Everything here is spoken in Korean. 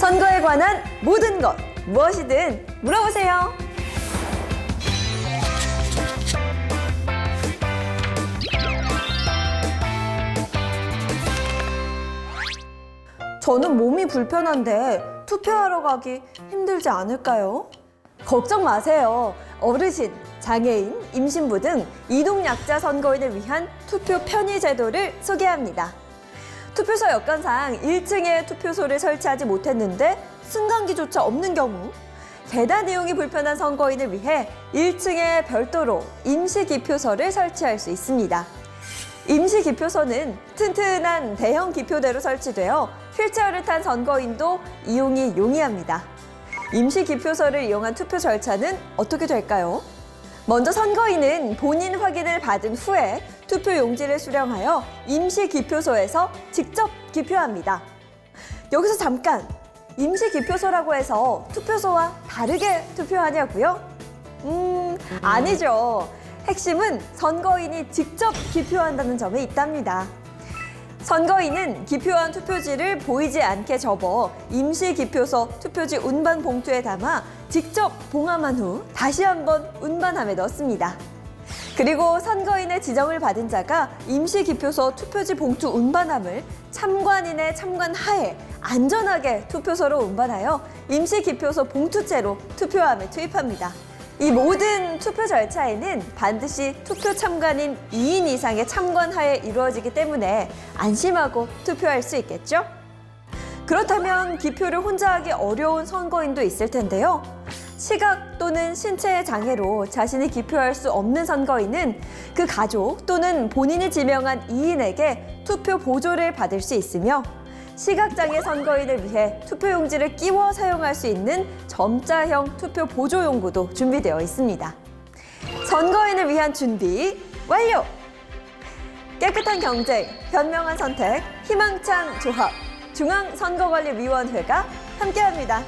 선거에 관한 모든 것 무엇이든 물어보세요. 저는 몸이 불편한데 투표하러 가기 힘들지 않을까요? 걱정 마세요. 어르신, 장애인, 임신부 등 이동약자 선거인을 위한 투표 편의 제도를 소개합니다. 투표소 여건상 1층에 투표소를 설치하지 못했는데 승강기조차 없는 경우 계단 이용이 불편한 선거인을 위해 1층에 별도로 임시기표소를 설치할 수 있습니다. 임시기표소는 튼튼한 대형 기표대로 설치되어 휠체어를 탄 선거인도 이용이 용이합니다. 임시기표소를 이용한 투표 절차는 어떻게 될까요? 먼저 선거인은 본인 확인을 받은 후에 투표 용지를 수령하여 임시 기표소에서 직접 기표합니다. 여기서 잠깐! 임시 기표소라고 해서 투표소와 다르게 투표하냐고요? 음, 아니죠. 핵심은 선거인이 직접 기표한다는 점에 있답니다. 선거인은 기표한 투표지를 보이지 않게 접어 임시 기표소 투표지 운반 봉투에 담아 직접 봉함한 후 다시 한번 운반함에 넣습니다. 그리고 선거인의 지정을 받은 자가 임시 기표소 투표지 봉투 운반함을 참관인의 참관 하에 안전하게 투표소로 운반하여 임시 기표소 봉투째로 투표함에 투입합니다. 이 모든 투표 절차에는 반드시 투표 참관인 2인 이상의 참관하에 이루어지기 때문에 안심하고 투표할 수 있겠죠? 그렇다면 기표를 혼자 하기 어려운 선거인도 있을 텐데요. 시각 또는 신체의 장애로 자신이 기표할 수 없는 선거인은 그 가족 또는 본인이 지명한 2인에게 투표 보조를 받을 수 있으며 시각장애 선거인을 위해 투표용지를 끼워 사용할 수 있는 점자형 투표 보조 용구도 준비되어 있습니다. 선거인을 위한 준비 완료! 깨끗한 경쟁, 현명한 선택, 희망찬 조합, 중앙선거관리위원회가 함께합니다.